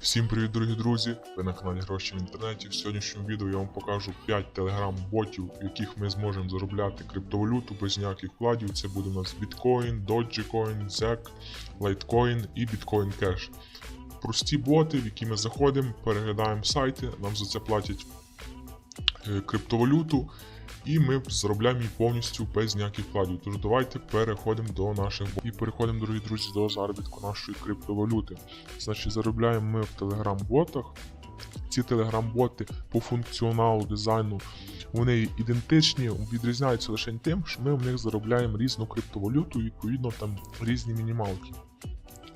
Всім привіт, дорогі друзі! Ви на каналі Гроші в інтернеті. В сьогоднішньому відео я вам покажу 5 телеграм-ботів, в яких ми зможемо заробляти криптовалюту без ніяких вкладів. Це буде у нас Bitcoin, Dogecoin, ZEC, Litecoin і Bitcoin Cash. Прості боти, в які ми заходимо, переглядаємо сайти, нам за це платять е, криптовалюту, і ми заробляємо її повністю без ніяких вкладів. Тож давайте переходимо до наших. І переходимо, дорогі друзі, до заробітку нашої криптовалюти. Значить, заробляємо ми в телеграм-ботах. Ці телеграм-боти по функціоналу дизайну вони ідентичні, відрізняються лише тим, що ми в них заробляємо різну криптовалюту, відповідно там різні мінімалки.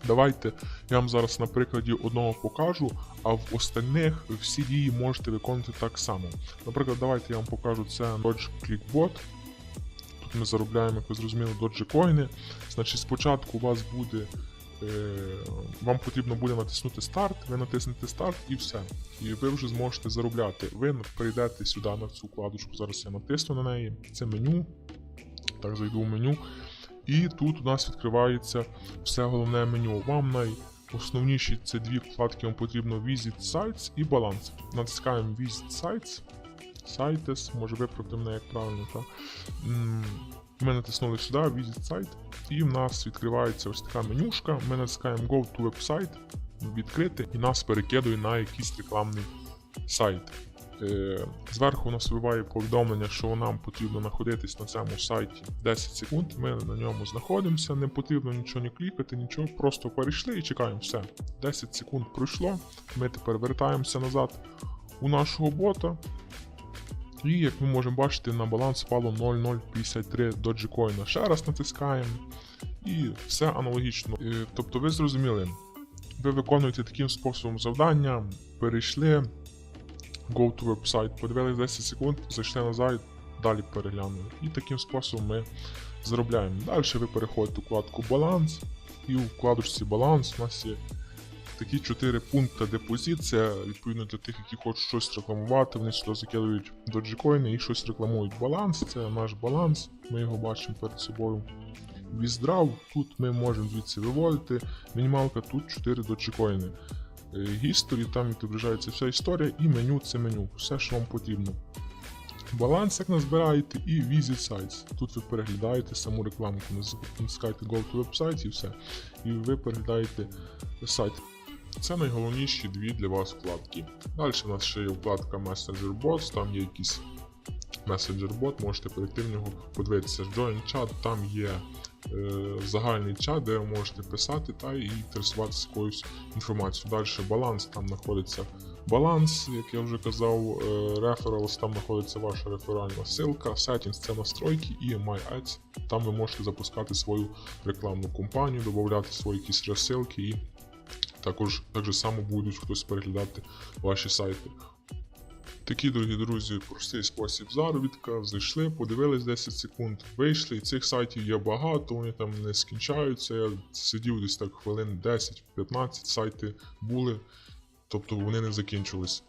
Давайте я вам зараз на прикладі одного покажу, а в остальних всі дії можете виконувати так само. Наприклад, давайте я вам покажу це Dodge Clickbot. Тут ми заробляємо, як ви зрозуміли, доджикоїни. Значить, спочатку у вас буде. е, Вам потрібно буде натиснути старт, ви натиснете старт і все. І ви вже зможете заробляти. Ви перейдете сюди на цю вкладочку. Зараз я натисну на неї. Це меню. Так, зайду в меню. І тут у нас відкривається все головне меню. Вам найосновніші це дві вкладки, вам потрібно Visit Sites і баланс. Натискаємо Visit Sites. Sites, може виправити мене як правильно. так. Ми натиснули сюди Visit Site, і в нас відкривається ось така менюшка. Ми натискаємо Go to Website, відкрити, і нас перекидує на якийсь рекламний сайт. Е, Зверху у нас вибиває повідомлення, що нам потрібно знаходитись на цьому сайті 10 секунд. Ми на ньому знаходимося, не потрібно нічого не клікати, нічого, просто перейшли і чекаємо. Все. 10 секунд пройшло. Ми тепер вертаємося назад у нашого бота. І як ми можемо бачити, на баланс впало 0,053 доджикоїна. Ще раз натискаємо. І все аналогічно. Е, Тобто ви зрозуміли, ви виконуєте таким способом завдання, перейшли, go to website, подивились 10 секунд, зайшли назад, далі переглянули. І таким способом ми заробляємо. Далі ви переходите у вкладку баланс, і у вкладочці баланс у нас є такі 4 пункти депозит. Це відповідно для тих, які хочуть щось рекламувати. Вони сюди закидують доджикоїни і щось рекламують. Баланс це наш баланс. Ми його бачимо перед собою. Withdraw, тут ми можемо звідси виводити. Мінімалка тут 4 доджикоїни. History, там відображається вся історія, і меню це меню. Все, що вам потрібно. Баланс, як назбираєте, і Visit Sites. Тут ви переглядаєте саму рекламку, натискаєте Go to Website і все. І ви переглядаєте сайт. Це найголовніші дві для вас вкладки. Далі у нас ще є вкладка Messenger Bots, там є якийсь Messenger Bot, можете перейти в нього, подивитися Join Chat, там є е, загальний чат, де ви можете писати та і інтересуватися якоюсь інформацією. Далі баланс, там знаходиться баланс, як я вже казав, е, referrals, там знаходиться ваша реферальна ссылка, settings це настройки і My Ads, там ви можете запускати свою рекламну кампанію, додати свої якісь розсилки і також так само будуть хтось переглядати ваші сайти. Такий, дорогі друзі, простий спосіб заробітка. Зайшли, подивились 10 секунд, вийшли. І цих сайтів є багато, вони там не скінчаються. Я сидів десь так хвилин 10-15 сайти були, тобто вони не закінчились.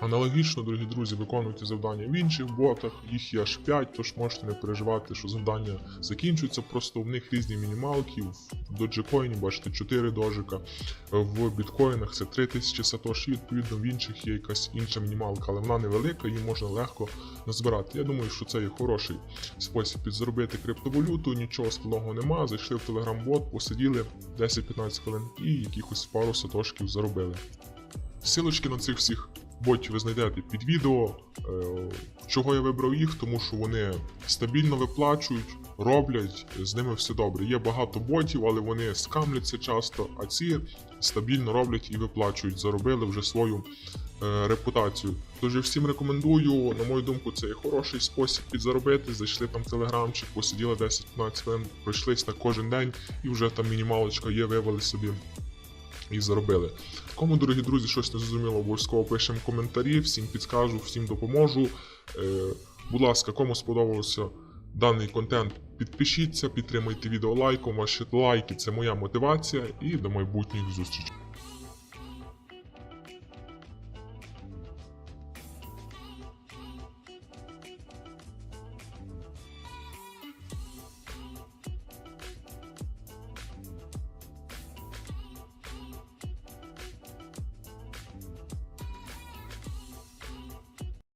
Аналогічно, дорогі друзі, виконуйте завдання в інших ботах, їх є аж 5, тож можете не переживати, що завдання закінчуються. Просто в них різні мінімалки. В Dogecoin, бачите, 4 дожика, в біткоїнах це 3000 сатоші, відповідно, в інших є якась інша мінімалка, але вона невелика, її можна легко назбирати. Я думаю, що це є хороший спосіб підзаробити криптовалюту, нічого складного нема. Зайшли в телеграм-бот, посиділи 10-15 хвилин і якихось пару сатошків заробили. Силочки на цих всіх ботів ви знайдете під відео. Е, Чого я вибрав їх? Тому що вони стабільно виплачують, роблять, з ними все добре. Є багато ботів, але вони скамляться часто, а ці стабільно роблять і виплачують, заробили вже свою е, репутацію. Тож я всім рекомендую, на мою думку, це є хороший спосіб підзаробити. Зайшли там телеграмчик, посиділи 10-15 хвилин, пройшлись на кожен день і вже там мінімалочка є, вивели собі і заробили. Кому, дорогі друзі, щось не зрозуміло, обов'язково пишемо коментарі, всім підскажу, всім допоможу. Е, будь ласка, кому сподобався даний контент, підпишіться, підтримайте відео лайком. Ваші лайки це моя мотивація і до майбутніх зустрічей.